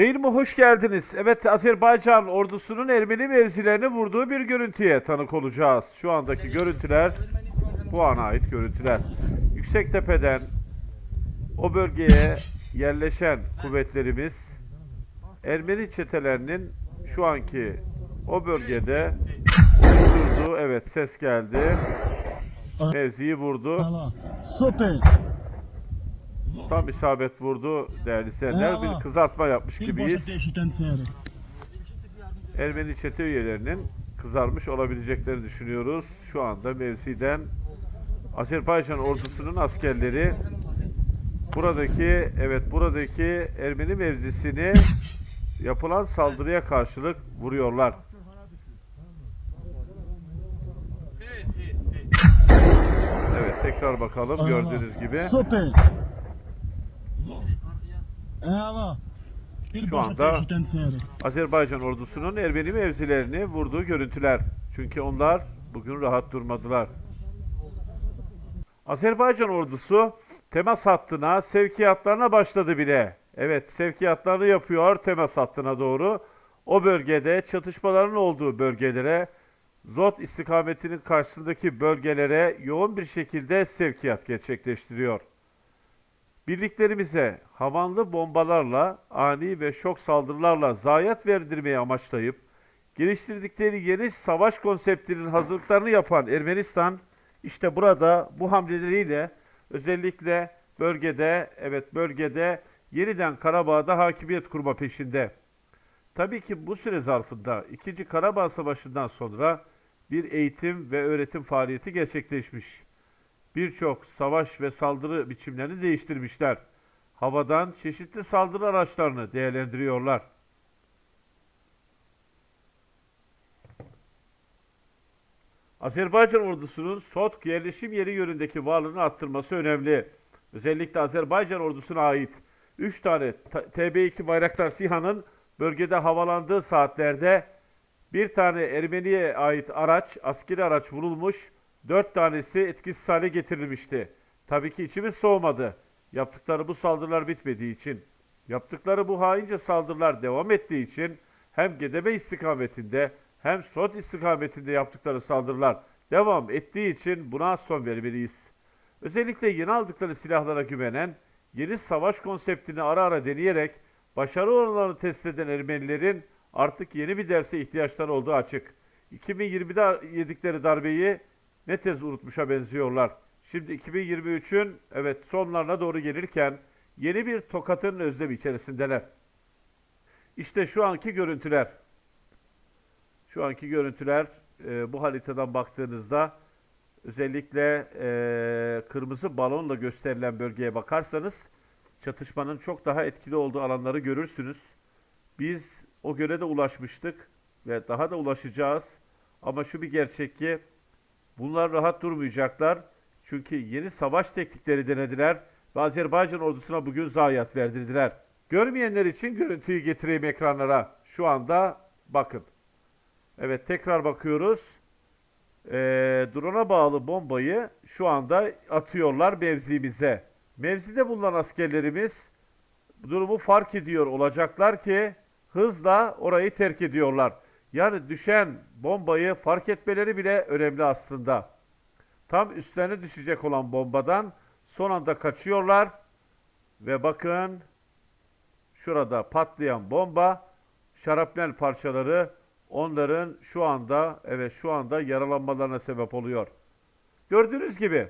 Yayınıma hoş geldiniz. Evet Azerbaycan ordusunun Ermeni mevzilerini vurduğu bir görüntüye tanık olacağız. Şu andaki görüntüler bu ana ait görüntüler. Yüksektepe'den o bölgeye yerleşen kuvvetlerimiz Ermeni çetelerinin şu anki o bölgede oluşturduğu evet ses geldi. Mevziyi vurdu. Hala. Tam isabet vurdu değerli seyirciler. Bir kızartma yapmış gibiyiz. Ermeni çete üyelerinin kızarmış olabileceklerini düşünüyoruz. Şu anda mevziden Azerbaycan ordusunun askerleri buradaki evet buradaki Ermeni mevzisini yapılan saldırıya karşılık vuruyorlar. Evet tekrar bakalım gördüğünüz gibi. Şu anda-. Azerbaycan ordusunun Ermeni mevzilerini vurduğu görüntüler. Çünkü onlar bugün rahat durmadılar. Azerbaycan ordusu temas hattına, sevkiyatlarına başladı bile. Evet, sevkiyatlarını yapıyor temas hattına doğru. O bölgede çatışmaların olduğu bölgelere, Zot istikametinin karşısındaki bölgelere yoğun bir şekilde sevkiyat gerçekleştiriyor. Birliklerimize havanlı bombalarla, ani ve şok saldırılarla zayiat verdirmeyi amaçlayıp geliştirdikleri yeni savaş konseptinin hazırlıklarını yapan Ermenistan işte burada bu hamleleriyle özellikle bölgede evet bölgede yeniden Karabağ'da hakimiyet kurma peşinde. Tabii ki bu süre zarfında 2. Karabağ Savaşı'ndan sonra bir eğitim ve öğretim faaliyeti gerçekleşmiş birçok savaş ve saldırı biçimlerini değiştirmişler. Havadan çeşitli saldırı araçlarını değerlendiriyorlar. Azerbaycan ordusunun Sotk yerleşim yeri yönündeki varlığını arttırması önemli. Özellikle Azerbaycan ordusuna ait 3 tane ta- TB2 Bayraktar SİHA'nın bölgede havalandığı saatlerde bir tane Ermeniye ait araç, askeri araç vurulmuş, dört tanesi etkisiz hale getirilmişti. Tabii ki içimiz soğumadı. Yaptıkları bu saldırılar bitmediği için, yaptıkları bu haince saldırılar devam ettiği için hem Gedebe istikametinde hem Sot istikametinde yaptıkları saldırılar devam ettiği için buna son vermeliyiz. Özellikle yeni aldıkları silahlara güvenen, yeni savaş konseptini ara ara deneyerek başarı oranlarını test eden Ermenilerin artık yeni bir derse ihtiyaçları olduğu açık. 2020'de yedikleri darbeyi ne tez unutmuşa benziyorlar. Şimdi 2023'ün evet sonlarına doğru gelirken yeni bir tokatın özlemi içerisindeler. İşte şu anki görüntüler. Şu anki görüntüler e, bu haritadan baktığınızda özellikle e, kırmızı balonla gösterilen bölgeye bakarsanız çatışmanın çok daha etkili olduğu alanları görürsünüz. Biz o göre de ulaşmıştık ve daha da ulaşacağız. Ama şu bir gerçek ki bunlar rahat durmayacaklar. Çünkü yeni savaş teknikleri denediler ve Azerbaycan ordusuna bugün zayiat verdirdiler. Görmeyenler için görüntüyü getireyim ekranlara. Şu anda bakın. Evet tekrar bakıyoruz. Ee, drone'a bağlı bombayı şu anda atıyorlar mevzimize. Mevzide bulunan askerlerimiz durumu fark ediyor olacaklar ki hızla orayı terk ediyorlar. Yani düşen bombayı fark etmeleri bile önemli aslında. Tam üstlerine düşecek olan bombadan son anda kaçıyorlar ve bakın şurada patlayan bomba şarapnel parçaları onların şu anda evet şu anda yaralanmalarına sebep oluyor. Gördüğünüz gibi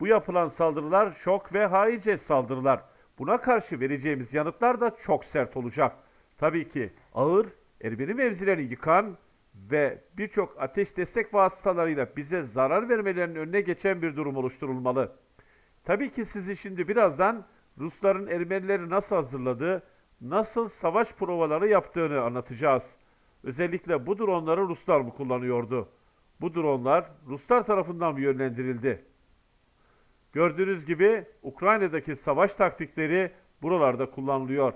bu yapılan saldırılar şok ve haince saldırılar. Buna karşı vereceğimiz yanıtlar da çok sert olacak. Tabii ki ağır Ermeni mevzilerini yıkan ve birçok ateş destek vasıtalarıyla bize zarar vermelerinin önüne geçen bir durum oluşturulmalı. Tabii ki sizi şimdi birazdan Rusların Ermenileri nasıl hazırladığı, nasıl savaş provaları yaptığını anlatacağız. Özellikle bu dronları Ruslar mı kullanıyordu? Bu dronlar Ruslar tarafından mı yönlendirildi? Gördüğünüz gibi Ukrayna'daki savaş taktikleri buralarda kullanılıyor.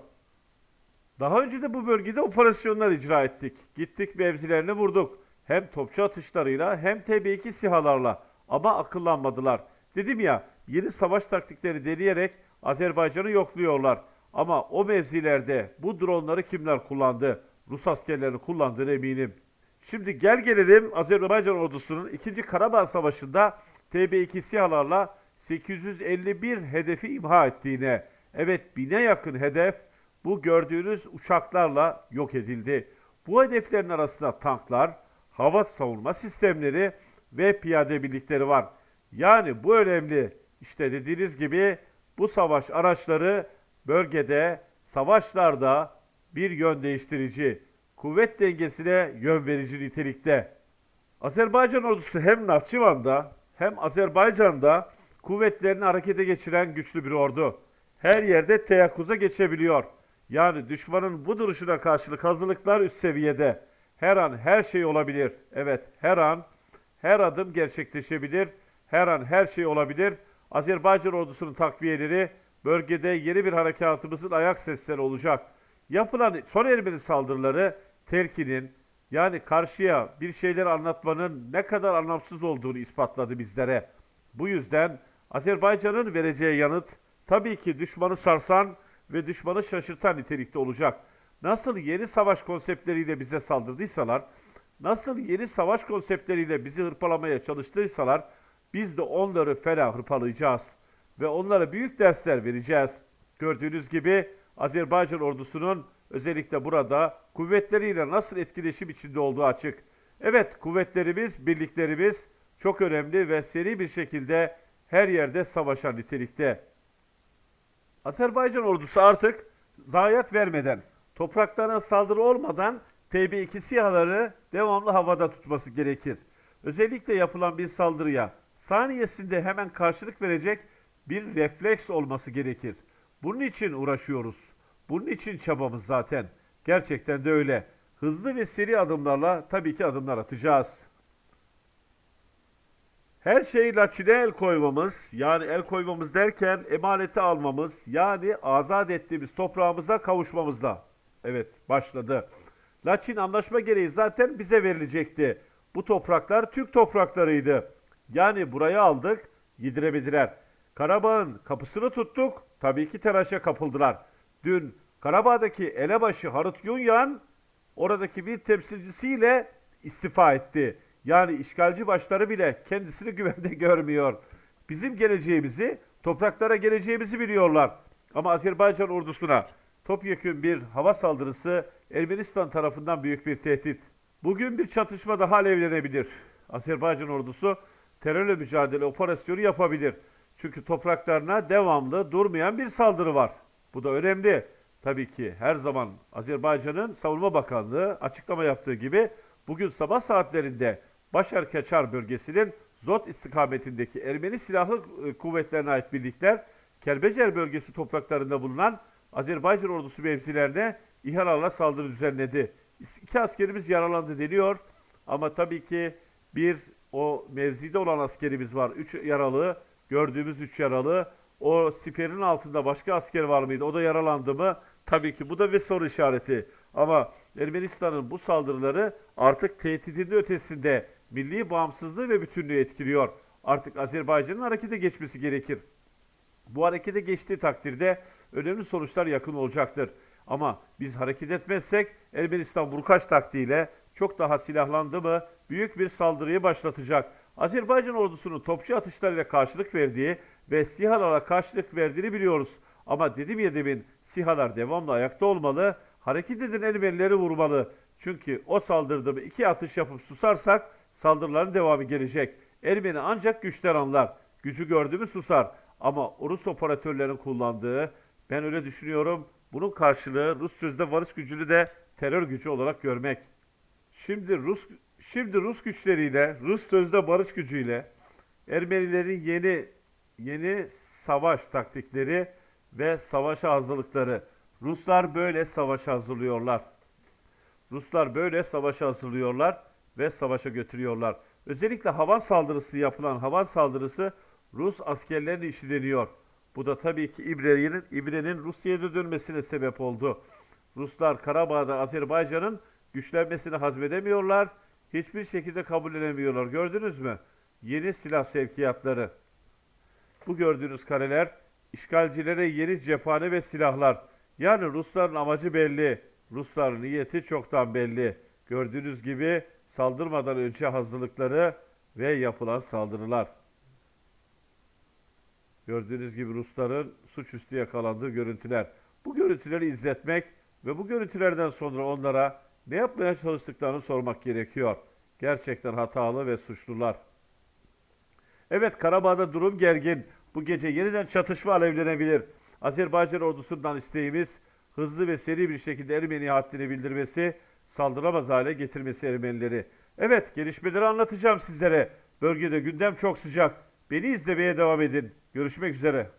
Daha önce de bu bölgede operasyonlar icra ettik. Gittik mevzilerini vurduk. Hem topçu atışlarıyla hem TB2 sihalarla. Ama akıllanmadılar. Dedim ya yeni savaş taktikleri deneyerek Azerbaycan'ı yokluyorlar. Ama o mevzilerde bu dronları kimler kullandı? Rus askerlerini kullandığına eminim. Şimdi gel gelelim Azerbaycan ordusunun 2. Karabağ Savaşı'nda TB2 SİHA'larla 851 hedefi imha ettiğine. Evet bine yakın hedef bu gördüğünüz uçaklarla yok edildi. Bu hedeflerin arasında tanklar, hava savunma sistemleri ve piyade birlikleri var. Yani bu önemli. İşte dediğiniz gibi bu savaş araçları bölgede, savaşlarda bir yön değiştirici, kuvvet dengesine yön verici nitelikte. Azerbaycan ordusu hem Nahçıvan'da hem Azerbaycan'da kuvvetlerini harekete geçiren güçlü bir ordu. Her yerde teyakkuza geçebiliyor. Yani düşmanın bu duruşuna karşılık hazırlıklar üst seviyede. Her an her şey olabilir. Evet, her an her adım gerçekleşebilir. Her an her şey olabilir. Azerbaycan ordusunun takviyeleri bölgede yeni bir harekatımızın ayak sesleri olacak. Yapılan son Ermeni saldırıları telkinin yani karşıya bir şeyler anlatmanın ne kadar anlamsız olduğunu ispatladı bizlere. Bu yüzden Azerbaycan'ın vereceği yanıt tabii ki düşmanı sarsan ve düşmanı şaşırtan nitelikte olacak. Nasıl yeni savaş konseptleriyle bize saldırdıysalar, nasıl yeni savaş konseptleriyle bizi hırpalamaya çalıştıysalar, biz de onları fena hırpalayacağız ve onlara büyük dersler vereceğiz. Gördüğünüz gibi Azerbaycan ordusunun özellikle burada kuvvetleriyle nasıl etkileşim içinde olduğu açık. Evet kuvvetlerimiz, birliklerimiz çok önemli ve seri bir şekilde her yerde savaşan nitelikte. Azerbaycan ordusu artık zayiat vermeden, topraklarına saldırı olmadan TB2 SİHA'ları devamlı havada tutması gerekir. Özellikle yapılan bir saldırıya saniyesinde hemen karşılık verecek bir refleks olması gerekir. Bunun için uğraşıyoruz. Bunun için çabamız zaten. Gerçekten de öyle. Hızlı ve seri adımlarla tabii ki adımlar atacağız. Her şeyi laçine el koymamız, yani el koymamız derken emaneti almamız, yani azat ettiğimiz toprağımıza kavuşmamızla. Evet, başladı. Laçin anlaşma gereği zaten bize verilecekti. Bu topraklar Türk topraklarıydı. Yani buraya aldık, yediremediler. Karabağ'ın kapısını tuttuk, tabii ki telaşa kapıldılar. Dün Karabağ'daki elebaşı Harut Yunyan oradaki bir temsilcisiyle istifa etti. Yani işgalci başları bile kendisini güvende görmüyor. Bizim geleceğimizi, topraklara geleceğimizi biliyorlar. Ama Azerbaycan ordusuna topyekün bir hava saldırısı Ermenistan tarafından büyük bir tehdit. Bugün bir çatışma daha alevlenebilir. Azerbaycan ordusu terörle mücadele operasyonu yapabilir. Çünkü topraklarına devamlı durmayan bir saldırı var. Bu da önemli. Tabii ki her zaman Azerbaycan'ın Savunma Bakanlığı açıklama yaptığı gibi bugün sabah saatlerinde Başar Kaçar bölgesinin Zot istikametindeki Ermeni Silahlı e, Kuvvetlerine ait birlikler Kerbecer bölgesi topraklarında bulunan Azerbaycan ordusu mevzilerine İHA'larla saldırı düzenledi. İki askerimiz yaralandı deniyor ama tabii ki bir o mevzide olan askerimiz var. Üç yaralı, gördüğümüz üç yaralı. O siperin altında başka asker var mıydı? O da yaralandı mı? Tabii ki bu da bir soru işareti. Ama Ermenistan'ın bu saldırıları artık tehdidin ötesinde milli bağımsızlığı ve bütünlüğü etkiliyor. Artık Azerbaycan'ın harekete geçmesi gerekir. Bu harekete geçtiği takdirde önemli sonuçlar yakın olacaktır. Ama biz hareket etmezsek Ermenistan vurkaç taktiğiyle çok daha silahlandı mı büyük bir saldırıyı başlatacak. Azerbaycan ordusunun topçu atışlarıyla karşılık verdiği ve SİHA'lara karşılık verdiğini biliyoruz. Ama dedim ya demin SİHA'lar devamlı ayakta olmalı, hareket eden Ermenileri vurmalı. Çünkü o saldırıda mı iki atış yapıp susarsak saldırıların devamı gelecek. Ermeni ancak güçten anlar. Gücü gördü mü susar. Ama Rus operatörlerin kullandığı, ben öyle düşünüyorum, bunun karşılığı Rus sözde varış gücünü de terör gücü olarak görmek. Şimdi Rus şimdi Rus güçleriyle, Rus sözde barış gücüyle Ermenilerin yeni yeni savaş taktikleri ve savaşa hazırlıkları. Ruslar böyle savaşa hazırlıyorlar. Ruslar böyle savaşa hazırlıyorlar ve savaşa götürüyorlar. Özellikle havan saldırısı yapılan havan saldırısı Rus askerlerinin işi deniyor. Bu da tabii ki İbre'nin İbre'nin Rusya'ya dönmesine sebep oldu. Ruslar Karabağ'da Azerbaycan'ın güçlenmesini hazmedemiyorlar. Hiçbir şekilde kabul edemiyorlar. Gördünüz mü? Yeni silah sevkiyatları. Bu gördüğünüz kareler işgalcilere yeni cephane ve silahlar. Yani Rusların amacı belli. Rusların niyeti çoktan belli. Gördüğünüz gibi saldırmadan önce hazırlıkları ve yapılan saldırılar. Gördüğünüz gibi Rusların suçüstü yakalandığı görüntüler. Bu görüntüleri izletmek ve bu görüntülerden sonra onlara ne yapmaya çalıştıklarını sormak gerekiyor. Gerçekten hatalı ve suçlular. Evet Karabağ'da durum gergin. Bu gece yeniden çatışma alevlenebilir. Azerbaycan ordusundan isteğimiz hızlı ve seri bir şekilde Ermeni haddini bildirmesi, saldıramaz hale getirmesi Ermenileri. Evet gelişmeleri anlatacağım sizlere. Bölgede gündem çok sıcak. Beni izlemeye devam edin. Görüşmek üzere.